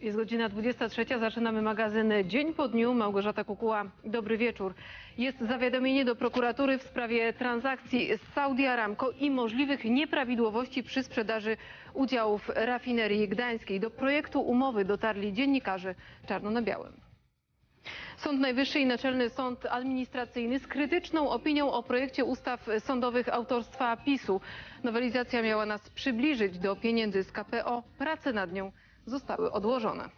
Jest godzina 23. Zaczynamy magazyn Dzień po dniu. Małgorzata Kukuła, dobry wieczór. Jest zawiadomienie do prokuratury w sprawie transakcji z Saudi Aramco i możliwych nieprawidłowości przy sprzedaży udziałów rafinerii gdańskiej. Do projektu umowy dotarli dziennikarze czarno na białym. Sąd Najwyższy i Naczelny Sąd Administracyjny z krytyczną opinią o projekcie ustaw sądowych autorstwa PiSu. Nowelizacja miała nas przybliżyć do pieniędzy z KPO. Prace nad nią zostały odłożone.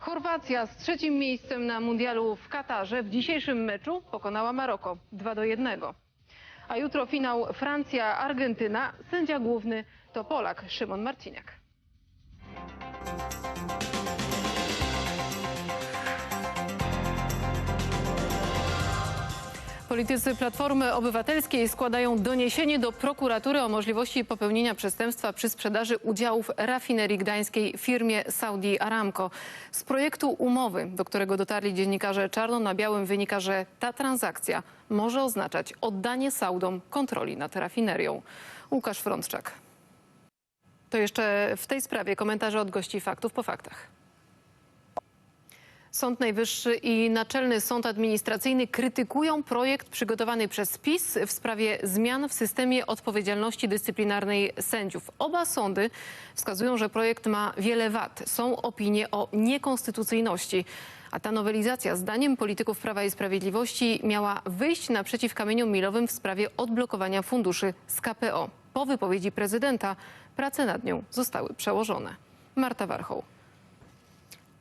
Chorwacja z trzecim miejscem na mundialu w Katarze w dzisiejszym meczu pokonała Maroko 2 do 1. A jutro finał Francja-Argentyna. Sędzia główny to Polak Szymon Marciniak. Politycy Platformy Obywatelskiej składają doniesienie do prokuratury o możliwości popełnienia przestępstwa przy sprzedaży udziałów rafinerii gdańskiej firmie Saudi Aramco. Z projektu umowy, do którego dotarli dziennikarze czarno na białym, wynika, że ta transakcja może oznaczać oddanie Saudom kontroli nad rafinerią. Łukasz Frączczak. To jeszcze w tej sprawie komentarze od gości faktów po faktach. Sąd Najwyższy i Naczelny Sąd Administracyjny krytykują projekt przygotowany przez PiS w sprawie zmian w systemie odpowiedzialności dyscyplinarnej sędziów. Oba sądy wskazują, że projekt ma wiele wad. Są opinie o niekonstytucyjności. A ta nowelizacja, zdaniem polityków Prawa i Sprawiedliwości, miała wyjść naprzeciw kamieniom milowym w sprawie odblokowania funduszy z KPO. Po wypowiedzi prezydenta prace nad nią zostały przełożone. Marta Warchoł.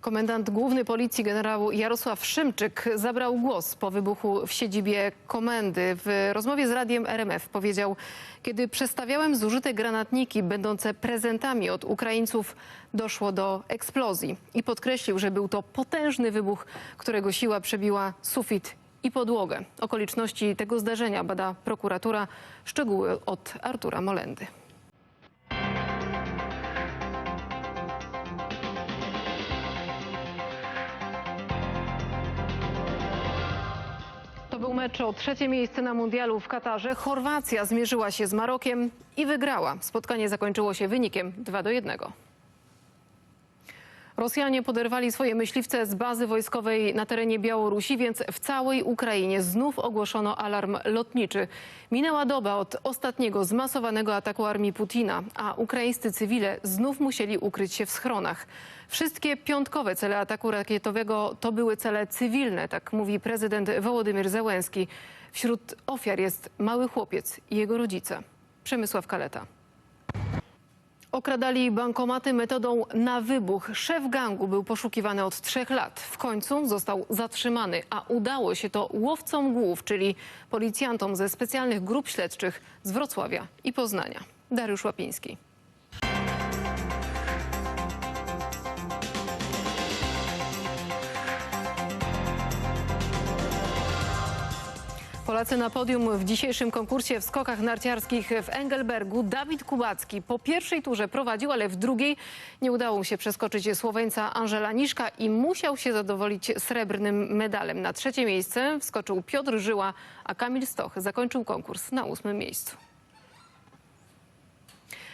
Komendant główny policji generał Jarosław Szymczyk zabrał głos po wybuchu w siedzibie komendy. W rozmowie z radiem RMF powiedział, kiedy przestawiałem zużyte granatniki będące prezentami od Ukraińców, doszło do eksplozji i podkreślił, że był to potężny wybuch, którego siła przebiła sufit i podłogę. Okoliczności tego zdarzenia bada prokuratura. Szczegóły od Artura Molendy. Był mecz o trzecie miejsce na mundialu w Katarze. Chorwacja zmierzyła się z Marokiem i wygrała. Spotkanie zakończyło się wynikiem 2 do 1. Rosjanie poderwali swoje myśliwce z bazy wojskowej na terenie Białorusi, więc w całej Ukrainie znów ogłoszono alarm lotniczy. Minęła doba od ostatniego zmasowanego ataku armii Putina, a ukraińscy cywile znów musieli ukryć się w schronach. Wszystkie piątkowe cele ataku rakietowego to były cele cywilne, tak mówi prezydent Wołodymyr Zełenski. Wśród ofiar jest mały chłopiec i jego rodzice. Przemysław Kaleta. Okradali bankomaty metodą na wybuch. Szef gangu był poszukiwany od trzech lat. W końcu został zatrzymany, a udało się to łowcom głów, czyli policjantom ze specjalnych grup śledczych z Wrocławia i Poznania. Dariusz Łapiński. Polacy na podium w dzisiejszym konkursie w skokach narciarskich w Engelbergu. Dawid Kubacki po pierwszej turze prowadził, ale w drugiej nie udało mu się przeskoczyć Słoweńca Angela Niszka i musiał się zadowolić srebrnym medalem. Na trzecie miejsce wskoczył Piotr Żyła, a Kamil Stoch zakończył konkurs na ósmym miejscu.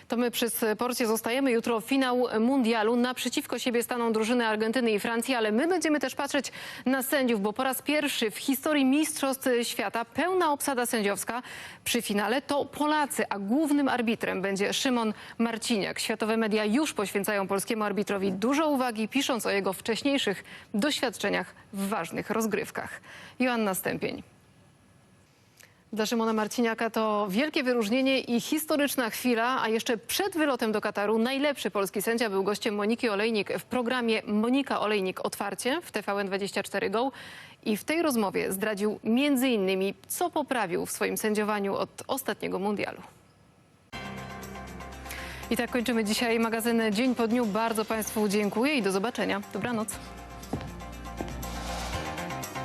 To my przy sporcie zostajemy. Jutro finał mundialu. Naprzeciwko siebie staną drużyny Argentyny i Francji, ale my będziemy też patrzeć na sędziów, bo po raz pierwszy w historii Mistrzostw Świata pełna obsada sędziowska przy finale to Polacy, a głównym arbitrem będzie Szymon Marciniak. Światowe media już poświęcają polskiemu arbitrowi dużo uwagi, pisząc o jego wcześniejszych doświadczeniach w ważnych rozgrywkach. Joanna Stępień. Dla Szymona Marciniaka to wielkie wyróżnienie i historyczna chwila, a jeszcze przed wylotem do Kataru najlepszy polski sędzia był gościem Moniki Olejnik w programie Monika Olejnik Otwarcie w TVN24 Go i w tej rozmowie zdradził między innymi, co poprawił w swoim sędziowaniu od ostatniego mundialu. I tak kończymy dzisiaj magazyn Dzień po dniu. Bardzo Państwu dziękuję i do zobaczenia. Dobranoc.